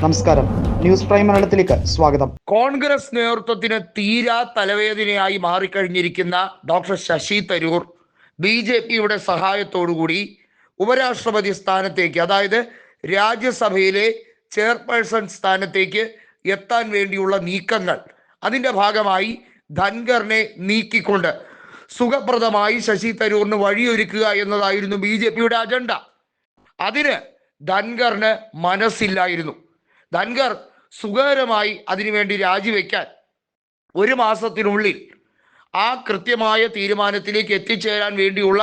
നമസ്കാരം. News prime മലയാളത്തിലേക്ക് സ്വാഗതം. കോൺഗ്രസ് നേതൃത്വത്തിന് തീരാ തലവേദനയായി മാറിക്കഴിഞ്ഞിരിക്കുന്ന doctor Shashi Tharoor B J പിയുടെ സഹായത്തോടുകൂടി ഉപരാഷ്ട്രപതി സ്ഥാനത്തേക്ക് അതായത് രാജ്യസഭയിലെ ചെയർപേഴ്സൺ സ്ഥാനത്തേക്ക് എത്താൻ വേണ്ടിയുള്ള നീക്കങ്ങൾ. അതിന്റെ ഭാഗമായി ധൻഖറിനെ നീക്കിക്കൊണ്ട് സുഖപ്രദമായി ശശി തരൂറിന് വഴിയൊരുക്കുക എന്നതായിരുന്നു ബി ജെ പിയുടെ അജണ്ട. അതിന് ധൻഖറിന് മനസ്സില്ലായിരുന്നു. ധൻഖർ സുഖകരമായി അതിനുവേണ്ടി രാജിവെക്കാൻ ഒരു മാസത്തിനുള്ളിൽ ആ കൃത്യമായ തീരുമാനത്തിലേക്ക് എത്തിച്ചേരാൻ വേണ്ടിയുള്ള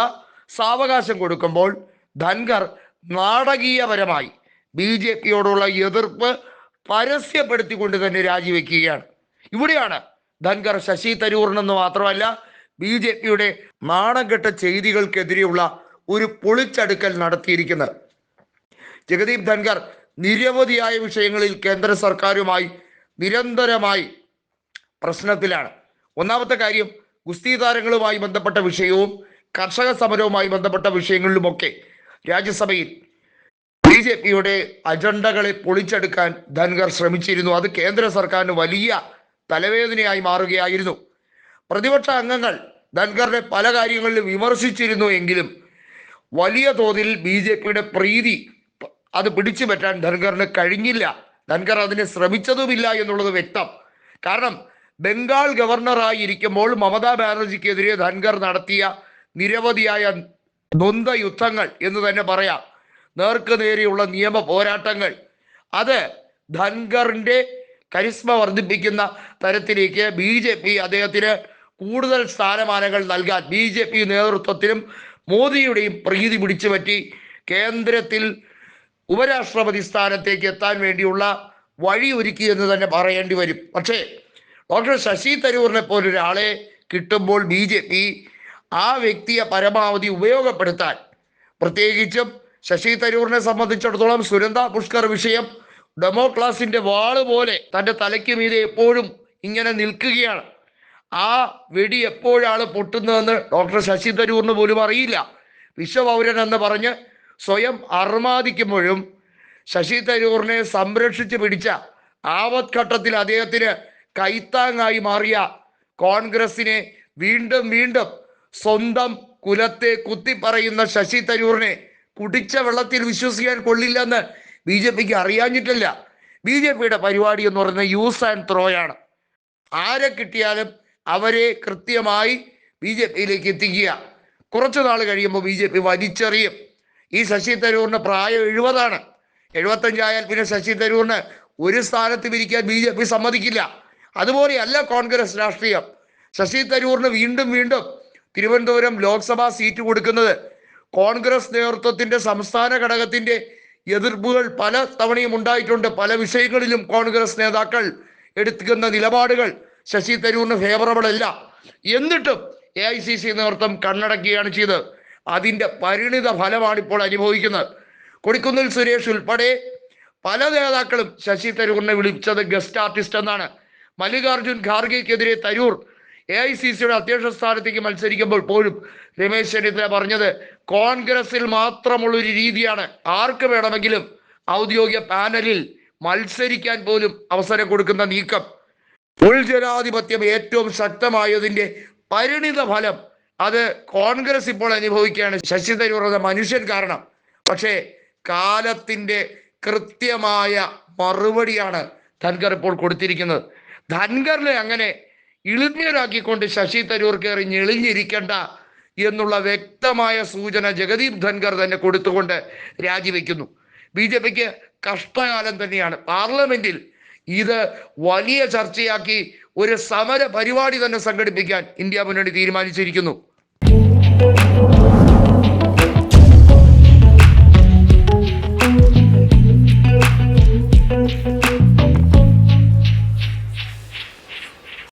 സാവകാശം കൊടുക്കുമ്പോൾ ധൻഖർ നാടകീയപരമായി ബി ജെ പിയോടുള്ള എതിർപ്പ് പരസ്യപ്പെടുത്തിക്കൊണ്ട് തന്നെ രാജിവെക്കുകയാണ്. ഇവിടെയാണ് ധൻഖർ ശശി തരൂറിനെന്ന് മാത്രമല്ല ബി ജെ പിയുടെ നാണംകെട്ട ചെയ്തികൾക്കെതിരെയുള്ള ഒരു പൊളിച്ചടുക്കൽ നടത്തിയിരിക്കുന്നത്. ജഗദീപ് ധൻഖർ നിരവധിയായ വിഷയങ്ങളിൽ കേന്ദ്ര സർക്കാരുമായി നിരന്തരമായി പ്രശ്നത്തിലാണ്. ഒന്നാമത്തെ കാര്യം ഗുസ്തി താരങ്ങളുമായി ബന്ധപ്പെട്ട വിഷയവും കർഷക സമരവുമായി ബന്ധപ്പെട്ട വിഷയങ്ങളിലുമൊക്കെ രാജ്യസഭയിൽ ബി ജെ പിയുടെ അജണ്ടകളെ പൊളിച്ചെടുക്കാൻ ധൻഖർ ശ്രമിച്ചിരുന്നു. അത് കേന്ദ്ര സർക്കാരിന് വലിയ തലവേദനയായി മാറുകയായിരുന്നു. പ്രതിപക്ഷ അംഗങ്ങൾ ധൻഖറിനെ പല കാര്യങ്ങളിലും വിമർശിച്ചിരുന്നു എങ്കിലും വലിയ തോതിൽ ബി പ്രീതി അത് പിടിച്ചു പറ്റാൻ ധൻഖറിന് കഴിഞ്ഞില്ല. ധൻഖർ അതിന് ശ്രമിച്ചതുമില്ല എന്നുള്ളത് വ്യക്തം. കാരണം ബംഗാൾ ഗവർണറായി ഇരിക്കുമ്പോൾ മമതാ ബാനർജിക്കെതിരെ ധൻഖർ നടത്തിയ നിരവധിയായ ദ്വന്ദ് യുദ്ധങ്ങൾ എന്ന് തന്നെ പറയാം. നേർക്ക് നേരെയുള്ള നിയമ പോരാട്ടങ്ങൾ. അത് ധൻഖറിന്റെ കരിസ്മ വർദ്ധിപ്പിക്കുന്ന തരത്തിലേക്ക് ബി ജെ പി അദ്ദേഹത്തിന് കൂടുതൽ സ്ഥാനമാനങ്ങൾ നൽകാൻ ബി ജെ പി നേതൃത്വത്തിനും മോദിയുടെയും പ്രീതി പിടിച്ചു പറ്റി കേന്ദ്രത്തിൽ ഉപരാഷ്ട്രപതി സ്ഥാനത്തേക്ക് എത്താൻ വേണ്ടിയുള്ള വഴി ഒരുക്കി എന്ന് തന്നെ പറയേണ്ടി വരും. പക്ഷേ ഡോക്ടർ ശശി തരൂറിനെ പോലൊരാളെ കിട്ടുമ്പോൾ ബി ജെ പി ആ വ്യക്തിയെ പരമാവധി ഉപയോഗപ്പെടുത്താൻ പ്രത്യേകിച്ചും ശശി തരൂറിനെ സംബന്ധിച്ചിടത്തോളം സുരന്ത പുഷ്കർ വിഷയം ഡെമോക്ലാസിന്റെ വാൾ പോലെ തന്റെ തലയ്ക്ക് മീതെ എപ്പോഴും ഇങ്ങനെ നിൽക്കുകയാണ്. ആ വെടി എപ്പോഴാണ് പൊട്ടുന്നതെന്ന് ഡോക്ടർ ശശി തരൂറിന് പോലും അറിയില്ല. വിശ്വപൗരൻ എന്ന് പറഞ്ഞ് സ്വയം അർമാദിക്കുമ്പോഴും ശശി തരൂറിനെ സംരക്ഷിച്ച് പിടിച്ച ആവത് ഘട്ടത്തിൽ അദ്ദേഹത്തിന് കൈത്താങ്ങായി മാറിയ കോൺഗ്രസിനെ വീണ്ടും വീണ്ടും സ്വന്തം കുലത്തെ കുത്തിപ്പറയുന്ന ശശി തരൂറിനെ കുടിച്ച വെള്ളത്തിൽ വിശ്വസിക്കാൻ കൊള്ളില്ലെന്ന് ബി ജെ പിക്ക് അറിയാഞ്ഞിട്ടില്ല. ബി ജെ പിയുടെ പരിപാടി എന്ന് പറയുന്നത് യൂസ് ആൻഡ് ത്രോ ആണ് ആരെ കിട്ടിയാലും അവരെ കൃത്യമായി ബി ജെ പിയിലേക്ക് എത്തിക്കുക. കുറച്ചു നാൾ കഴിയുമ്പോൾ ബി ജെ പി വലിച്ചെറിയും. ഈ ശശി തരൂറിന് പ്രായം എഴുപതാണ്. എഴുപത്തഞ്ചായാൽ പിന്നെ ശശി തരൂറിന് ഒരു സ്ഥാനത്ത് വിരിക്കാൻ ബി ജെ പി സമ്മതിക്കില്ല. അതുപോലെയല്ല കോൺഗ്രസ് രാഷ്ട്രീയം. ശശി തരൂറിന് വീണ്ടും വീണ്ടും തിരുവനന്തപുരം ലോക്സഭാ സീറ്റ് കൊടുക്കുന്നത് കോൺഗ്രസ് നേതൃത്വത്തിന്റെ സംസ്ഥാന ഘടകത്തിന്റെ എതിർപ്പുകൾ പല തവണയും ഉണ്ടായിട്ടുണ്ട്. പല വിഷയങ്ങളിലും കോൺഗ്രസ് നേതാക്കൾ എടുക്കുന്ന നിലപാടുകൾ ശശി തരൂറിന് ഫേവറബിൾ അല്ല. എന്നിട്ടും എ ഐ സി സി നേതൃത്വം കണ്ണടക്കുകയാണ് ചെയ്തത്. അതിന്റെ പരിണിത ഫലമാണ് ഇപ്പോൾ അനുഭവിക്കുന്നത്. കൊടിക്കുന്നിൽ സുരേഷ് ഉൾപ്പെടെ പല നേതാക്കളും ശശി തരൂറിനെ വിളിച്ചത് ഗസ്റ്റ് ആർട്ടിസ്റ്റ് എന്നാണ്. മല്ലികാർജുൻ ഖാർഗെക്കെതിരെ തരൂർ എ ഐ സി സിയുടെ അധ്യക്ഷ സ്ഥാനത്തേക്ക് മത്സരിക്കുമ്പോൾ പോലും രമേശ് ചെന്നിത്തല പറഞ്ഞത് കോൺഗ്രസിൽ മാത്രമുള്ള ഒരു രീതിയാണ്. ആർക്ക് വേണമെങ്കിലും ഔദ്യോഗിക പാനലിൽ മത്സരിക്കാൻ പോലും അവസരം കൊടുക്കുന്ന നീക്കം. ഉൾജനാധിപത്യം ഏറ്റവും ശക്തമായതിന്റെ പരിണിത ഫലം അത് കോൺഗ്രസ് ഇപ്പോൾ അനുഭവിക്കുകയാണ്. ശശി തരൂർ മനുഷ്യൻ കാരണം. പക്ഷേ കാലത്തിന്റെ കൃത്യമായ മറുപടിയാണ് ധൻഖർ ഇപ്പോൾ കൊടുത്തിരിക്കുന്നത്. ധൻഖറിനെ അങ്ങനെ ഇളിഞ്ഞരാക്കിക്കൊണ്ട് ശശി തരൂർ കയറി ഞെളിഞ്ഞിരിക്കേണ്ട എന്നുള്ള വ്യക്തമായ സൂചന ജഗദീപ് ധൻഖർ തന്നെ കൊടുത്തുകൊണ്ട് രാജിവെക്കുന്നു. ബി ജെ പിക്ക് കഷ്ടകാലം തന്നെയാണ്. പാർലമെന്റിൽ ഇത് വലിയ ചർച്ചയാക്കി ഒരു സമര പരിപാടി തന്നെ സംഘടിപ്പിക്കാൻ ഇന്ത്യ മുന്നണി തീരുമാനിച്ചിരിക്കുന്നു.